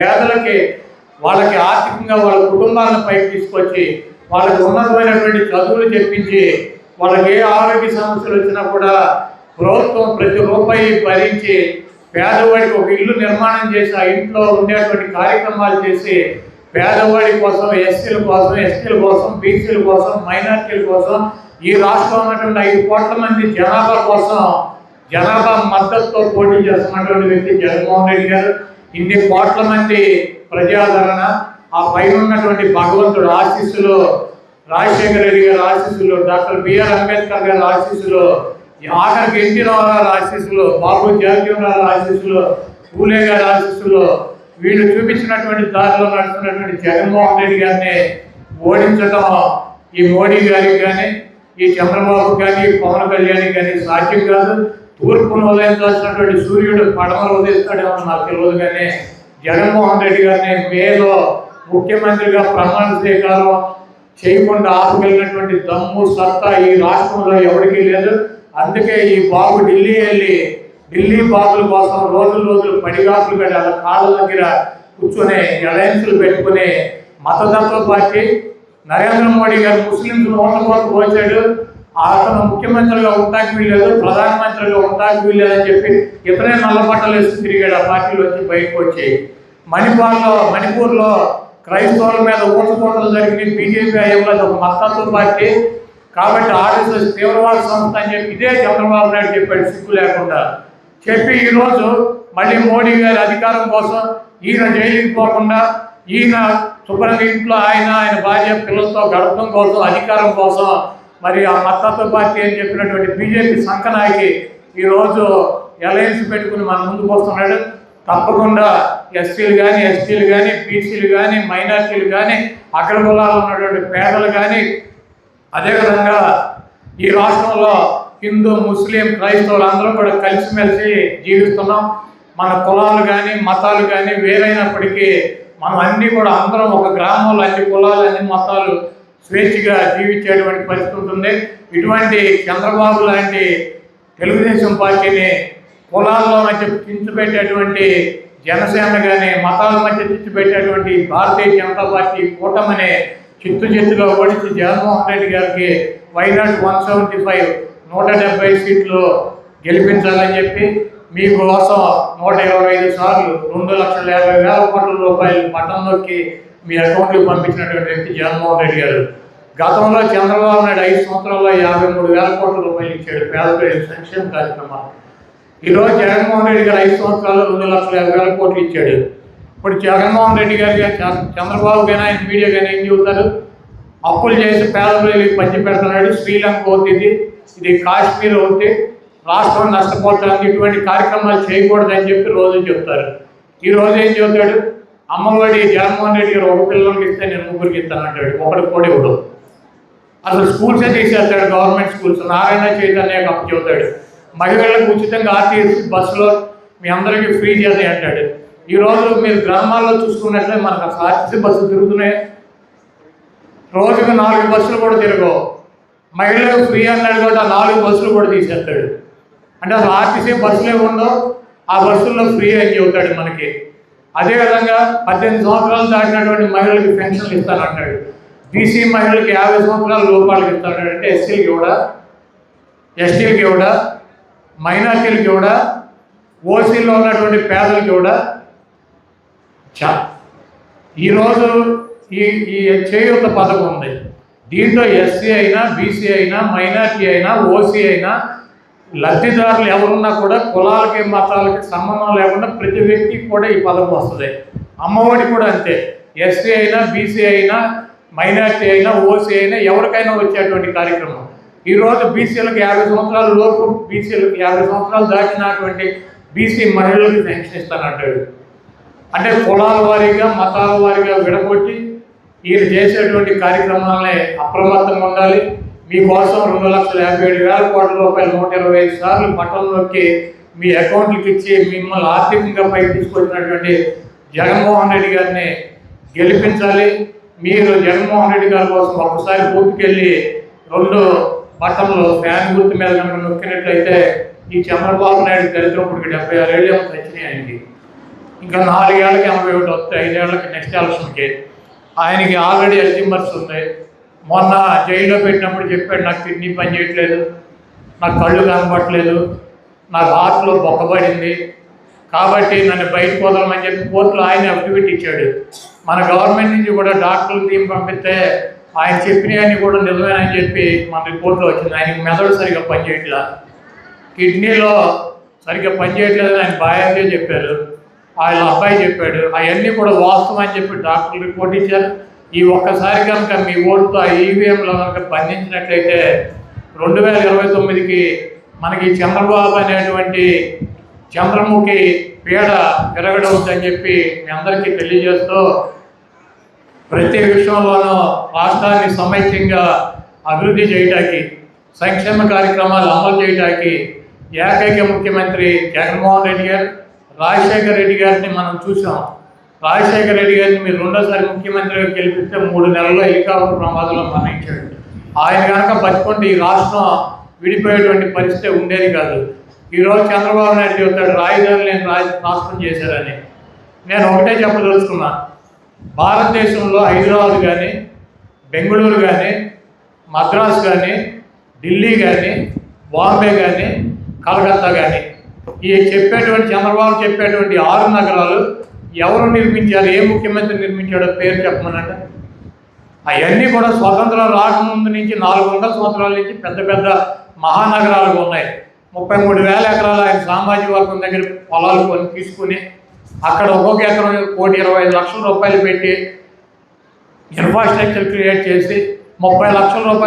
పేదలకి వాళ్ళకి ఆర్థికంగా వాళ్ళ కుటుంబాలను పైకి తీసుకొచ్చి వాళ్ళకి ఉన్నతమైనటువంటి చదువులు చెప్పించి వాళ్ళకి ఏ ఆరోగ్య సమస్యలు వచ్చినా కూడా ప్రభుత్వం ప్రతి రూపాయి భరించి పేదవాడికి ఒక ఇల్లు నిర్మాణం చేసి ఆ ఇంట్లో ఉండేటువంటి కార్యక్రమాలు చేసి పేదవాడి కోసం ఎస్సీల కోసం ఎస్టీల కోసం బీసీల కోసం మైనార్టీల కోసం ఈ రాష్ట్రంలో ఉన్నటువంటి ఐదు కోట్ల మంది జనాభా కోసం జనాభా మద్దతుతో పోటీ చేస్తున్నటువంటి వ్యక్తి జగన్మోహన్ రెడ్డి గారు. ఇన్ని కోట్ల మంది ప్రజాదరణ ఆ పైన ఉన్నటువంటి భగవంతుడు ఆశీస్సులో రాజశేఖర రెడ్డి గారి ఆశీస్సులో డాక్టర్ బిఆర్ అంబేద్కర్ గారి ఆశీస్సులో ఈ ఆఖరికి ఎన్టీ రామారావు ఆశీస్సులో బాబు జగజీవనరావు ఆశీస్సులో పూలే గారి ఆశీస్సులో వీళ్ళు చూపించినటువంటి దారిలో నడుస్తున్నటువంటి జగన్మోహన్ రెడ్డి గారిని ఓడించడం ఈ మోడీ గారికి కానీ ఈ చంద్రబాబు కానీ పవన్ కళ్యాణ్ కానీ సాధ్యం కాదు. తూర్పును ఉదయించాల్సినటువంటి సూర్యుడు పడమలు ఉదయిస్తాడేమో నాకు తెలియదు కానీ జగన్మోహన్ రెడ్డి గారిని మేలో ముఖ్యమంత్రిగా ప్రమాణ స్వీకారం చేయకుండా ఆపగలిగినటువంటి దమ్ము సత్తా ఈ రాష్ట్రంలో ఎవరికీ లేదు. అందుకే ఈ బాబు ఢిల్లీ వెళ్ళి ఢిల్లీ బాబుల కోసం రోజులు రోజులు పడిగాపులు పెట్టి అలా కాళ్ళ దగ్గర కూర్చొని అలయన్స్లు పెట్టుకుని మతతత్వ పార్టీ. నరేంద్ర మోడీ గారు ముస్లింస్ ఓట్ల కోసం పోచాడు అతను ముఖ్యమంత్రిగా ఉండటానికి వీల్లేదు ప్రధానమంత్రిగా ఉండడానికి వీల్లేదని చెప్పి ఇతనే నల్లబట్టలు వేసి తిరిగాడు ఆ పార్టీలో వచ్చి బయటకు వచ్చి. మణిపూర్లో మణిపూర్లో క్రైస్తవుల మీద ఊచకోతలు జరిగినాయి. బీజేపీ అయ్యంలో ఒక మతత్వ పార్టీ. కాబట్టి ఆర్ఎస్ఎస్ తీవ్రవాద సంస్థ అని చెప్పి ఇదే చంద్రబాబు నాయుడు చెప్పాడు సిగ్గు లేకుండా. చెప్పి ఈరోజు మళ్ళీ మోడీ గారి అధికారం కోసం ఈయన జైలుకి పోకుండా ఈయన శుభ్రంగా ఇంట్లో ఆయన ఆయన భార్య పిల్లలతో గడపడం కోసం అధికారం కోసం మరి ఆ మతత్వ పార్టీ అని చెప్పినటువంటి బీజేపీ సంకనాయకి ఈరోజు ఎలయన్స్ పెట్టుకుని మన ముందుకు వస్తున్నాడు. తప్పకుండా ఎస్సీలు కానీ ఎస్టీలు కానీ బీసీలు కానీ మైనార్టీలు కానీ అగ్రకులాలు ఉన్నటువంటి పేదలు కానీ అదేవిధంగా ఈ రాష్ట్రంలో హిందూ ముస్లిం క్రైస్తవులు అందరూ కూడా కలిసిమెలిసి జీవిస్తున్నాం. మన కులాలు కానీ మతాలు కానీ వేరైనప్పటికీ మనం అన్నీ కూడా అందరం ఒక గ్రామంలో అన్ని కులాలు అన్ని మతాలు స్వేచ్ఛగా జీవించేటువంటి పరిస్థితి ఉంటుంది. ఇటువంటి చంద్రబాబు లాంటి తెలుగుదేశం పార్టీని కులాల్లో మధ్య చించిపెట్టేటువంటి జనసేన కానీ మతాల మధ్య చించిపెట్టేటువంటి భారతీయ జనతా పార్టీ కూటమిని చిత్తు చిత్తుగా ఓడించి జగన్మోహన్ రెడ్డి గారికి వైనాట్ వన్ సెవెంటీ ఫైవ్ నూట డెబ్బై సీట్లు గెలిపించాలని చెప్పి మీకోసం నూట ఇరవై ఐదు సార్లు రెండు లక్షల యాభై వేల కోట్ల రూపాయలు పట్టణంలోకి మీ అకౌంట్కి పంపించినటువంటి వ్యక్తి జగన్మోహన్ రెడ్డి గారు. గతంలో చంద్రబాబు నాయుడు ఐదు సంవత్సరాల్లో యాభై మూడు వేల కోట్ల రూపాయలు ఇచ్చాడు. పేద ప్రజలకు సంక్షేమ కార్యక్రమాలు. ఈరోజు జగన్మోహన్ రెడ్డి గారు ఐదు సంవత్సరాల్లో రెండు లక్షల యాభై వేల కోట్లు ఇచ్చాడు. ఇప్పుడు జగన్మోహన్ రెడ్డి గారు చంద్ర- చంద్రబాబు కానీ ఆయన మీడియా కానీ ఏం చెబుతారు? అప్పులు చేసి పేద ప్రజలకు పంచి పెడుతున్నాడు. శ్రీలంక అవుతుంది ఇది. కాశ్మీర్ అవుతుంది రాష్ట్రం నష్టపోతుంది ఇటువంటి కార్యక్రమాలు చేయకూడదని చెప్పి రోజు చెప్తారు ఈ రోజు ఏం చెబుతాడు? అమ్మఒడి జగన్మోహన్ రెడ్డి గారు ఒక పిల్లలకి ఇస్తే నేను ముగ్గురికి ఇస్తాను అంటాడు. ఒకటి కూడా ఇవ్వడు అసలు స్కూల్సే తీసేస్తాడు? Government schools. నారాయణ చైతన్య అప్పు చెబుతాడు. మహిళలకు ఉచితంగా ఆర్టీసీ బస్సులో మీ అందరికీ ఫ్రీ చేస్తాయి అంటాడు. ఈ రోజు మీరు గ్రామాల్లో చూసుకున్నట్లే మనకు అసలు ఆర్టీసీ బస్సులు తిరుగుతున్నాయి. రోజుకు నాలుగు బస్సులు కూడా తిరగవు. మహిళలకు ఫ్రీ అన్నాడు కూడా ఆ నాలుగు బస్సులు కూడా తీసేస్తాడు. అంటే అసలు ఆర్టీసీ బస్సులే ఉండవు ఆ బస్సుల్లో ఫ్రీ అని చెబుతాడు మనకి. అదేవిధంగా పద్దెనిమిది సంవత్సరాలు దాటినటువంటి మహిళలకు పెన్షన్లు ఇస్తానంటాడు బీసీ మహిళలకు యాభై సంవత్సరాల లోపాలకు ఇస్తాడు అంటే ఎస్సీలకి కూడా ఎస్టీలకి కూడా మైనార్టీలకి కూడా ఓసీలో ఉన్నటువంటి పేదలకి కూడా చా ఈరోజు ఈ ఈ చేయూత పథకం ఉంది. దీంట్లో ఎస్సీ అయినా బీసీ అయినా మైనార్టీ అయినా ఓసీ అయినా లబ్ధిదారులు ఎవరున్నా కూడా కులాలకి మతాలకి సంబంధం లేకుండా ప్రతి వ్యక్తికి కూడా ఈ పదం వస్తుంది. అమ్మఒడి కూడా అంతే. ఎస్సీ అయినా బీసీ అయినా మైనార్టీ అయినా ఓసీ అయినా ఎవరికైనా వచ్చేటువంటి కార్యక్రమం. ఈరోజు బీసీలకు యాభై సంవత్సరాల లోపు బీసీలకు యాభై సంవత్సరాలు దాటినటువంటి బీసీ మహిళలకు పెన్షన్ ఇస్తానంటాడు. అంటే కులాల వారీగా మతాల వారీగా విడగొట్టి ఈయన చేసేటువంటి కార్యక్రమాలనే అప్రమత్తంగా ఉండాలి. మీకోసం రెండు లక్షల యాభై ఏడు వేల కోట్ల రూపాయలు నూట ఇరవై ఐదు సార్లు బట్టలు నొక్కి మీ అకౌంట్లకు ఇచ్చి మిమ్మల్ని ఆర్థికంగా పైకి తీసుకొచ్చినటువంటి జగన్మోహన్ రెడ్డి గారిని గెలిపించాలి. మీరు జగన్మోహన్ రెడ్డి గారి కోసం ఒకసారి పూర్తికెళ్ళి రెండు బట్టలు ఫ్యాన్ గుర్తు మీద కనుక నొక్కినట్లయితే ఈ చంద్రబాబు నాయుడు దరిద్రపుడికి డెబ్బై ఆరు ఏళ్ళు ఏమో వచ్చినాయి ఇంకా నాలుగేళ్ళకి ఎనభై ఒకటి వస్తాయి ఐదేళ్ళకి నెక్స్ట్ ఎలక్షన్కి. ఆయనకి ఆల్రెడీ ఎల్జిమర్స్ ఉంది. మొన్న జైల్లో పెట్టినప్పుడు చెప్పాడు నాకు కిడ్నీ పని చేయట్లేదు నాకు కళ్ళు కనపట్లేదు నాకు హార్ట్లో బొక్కబడింది కాబట్టి నన్ను బయటకు వదలమని చెప్పి కోర్టులో ఆయన అఫిడవిట్ ఇచ్చాడు. మన గవర్నమెంట్ నుంచి కూడా డాక్టర్లు టీం పంపిస్తే ఆయన చెప్పినవన్నీ కూడా నిజమేనని చెప్పి మన రిపోర్ట్లో వచ్చింది. ఆయనకి మెదడు సరిగ్గా పనిచేయట్లా. కిడ్నీలో సరిగ్గా పనిచేయట్లేదని ఆయన భయంగా చెప్పారు. ఆయన అబ్బాయి చెప్పాడు అవన్నీ కూడా వాస్తవం అని చెప్పి డాక్టర్లు రిపోర్ట్ ఇచ్చారు. ఈ ఒక్కసారి కనుక మీ ఓటుతో ఆ ఈవీఎంలో కనుక బంధించినట్లయితే రెండు వేల ఇరవై తొమ్మిదికి మనకి చంద్రబాబు అనేటువంటి చంద్రముఖి పీడ విరగడవుతుందని చెప్పి మీ అందరికీ తెలియజేస్తూ ప్రతి విషయంలోనూ రాష్ట్రాన్ని సమైక్యంగా అభివృద్ధి చేయడానికి సంక్షేమ కార్యక్రమాలు అమలు చేయడానికి ఏకైక ముఖ్యమంత్రి జగన్మోహన్ రెడ్డి గారు రాజశేఖర రెడ్డి గారిని మనం చూసాం. రాజశేఖర రెడ్డి గారిని మీరు రెండోసారి ముఖ్యమంత్రిగా గెలిపిస్తే మూడు నెలల్లో హెలికాప్టర్ ప్రమాదంలో మరణించాడు. ఆయన కనుక బతుకుంటే ఈ రాష్ట్రం విడిపోయేటువంటి పరిస్థితి ఉండేది కాదు. ఈరోజు చంద్రబాబు నాయుడు చెబుతాడు రాజధాని నేను రాజ రాష్ట్రం చేశారని. నేను ఒకటే చెప్పదలుచుకున్నా. భారతదేశంలో హైదరాబాద్ కానీ బెంగళూరు కానీ మద్రాసు కానీ ఢిల్లీ కానీ బాంబే కానీ కలకత్తా కానీ ఈ చెప్పేటువంటి చంద్రబాబు చెప్పేటువంటి ఆరు నగరాలు ఎవరు నిర్మించారు? ఏ ముఖ్యమంత్రి నిర్మించాడో పేరు చెప్పమనట? అవన్నీ కూడా స్వతంత్రం రాకముందు నుంచి నాలుగు వందల సంవత్సరాల నుంచి పెద్ద పెద్ద మహానగరాలుగా ఉన్నాయి. ముప్పై మూడు వేల ఎకరాలు ఆయన సామాజిక వర్గం దగ్గర పొలాలు కొని తీసుకుని అక్కడ ఒక్కొక్క ఎకరం కోటి ఇరవై ఐదు లక్షల రూపాయలు పెట్టి ఇన్ఫ్రాస్ట్రక్చర్ క్రియేట్ చేసి ముప్పై లక్షల రూపాయలు